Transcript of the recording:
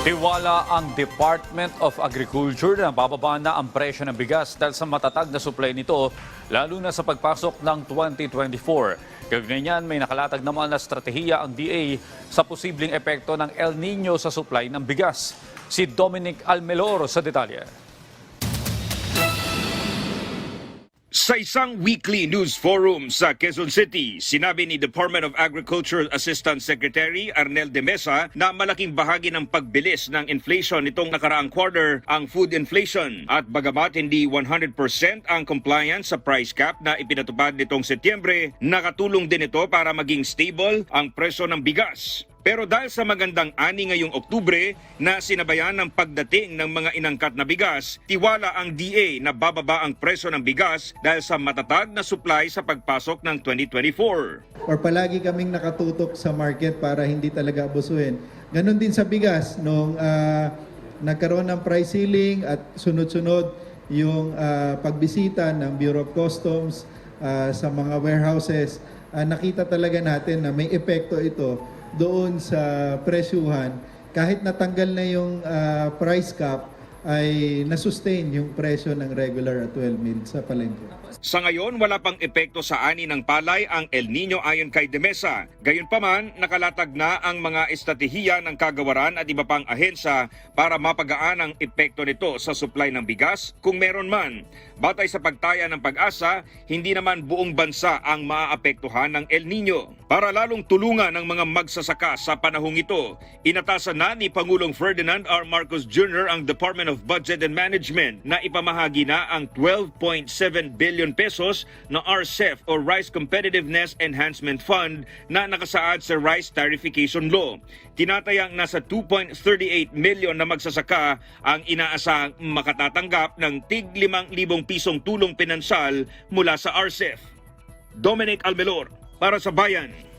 Tiwala ang Department of Agriculture na bababa na ang presyo ng bigas dahil sa matatag na supply nito, lalo na sa pagpasok ng 2024. Kaugnay niyan, may nakalatag naman na estratehiya ang DA sa posibleng epekto ng El Nino sa supply ng bigas. Si Dominic Almelor sa detalye. Sa isang weekly news forum sa Quezon City, sinabi ni Department of Agriculture Assistant Secretary Arnel de Mesa na malaking bahagi ng pagbilis ng inflation nitong nakaraang quarter ang food inflation at bagamat hindi 100% ang compliance sa price cap na ipinatupad nitong Setyembre, nakatulong din ito para maging stable ang presyo ng bigas. Pero dahil sa magandang ani ngayong Oktubre na sinabayan ng pagdating ng mga inangkat na bigas, tiwala ang DA na bababa ang presyo ng bigas dahil sa matatag na supply sa pagpasok ng 2024. or palagi kaming nakatutok sa market para hindi talaga abusuhin. Ganon din sa bigas, nung ah, nagkaroon ng price ceiling at sunod-sunod yung ah, pagbisita ng Bureau of Customs ah, sa mga warehouses, ah, nakita talaga natin na may epekto ito doon sa presyuhan. Kahit natanggal na yung ah, price cap, ay nasustain yung presyo ng regular at 12 mil sa palengke. Sa ngayon, wala pang epekto sa ani ng palay ang El Nino ayon kay Demesa. Gayunpaman, nakalatag na ang mga estratehiya ng kagawaran at iba pang ahensya para mapagaan ang epekto nito sa supply ng bigas kung meron man. Batay sa pagtaya ng pag-asa, hindi naman buong bansa ang maaapektuhan ng El Nino. Para lalong tulungan ng mga magsasaka sa panahong ito, inatasan na ni Pangulong Ferdinand R. Marcos Jr. ang Department of Budget and Management na ipamahagi na ang 12.7 billion pesos na RCEF o Rice Competitiveness Enhancement Fund na nakasaad sa Rice Tarification Law. Tinatayang nasa 2.38 million na magsasaka ang inaasahang makatatanggap ng tig 5,000 pisong tulong pinansyal mula sa RCEF. Dominic Almelor para sa Bayan.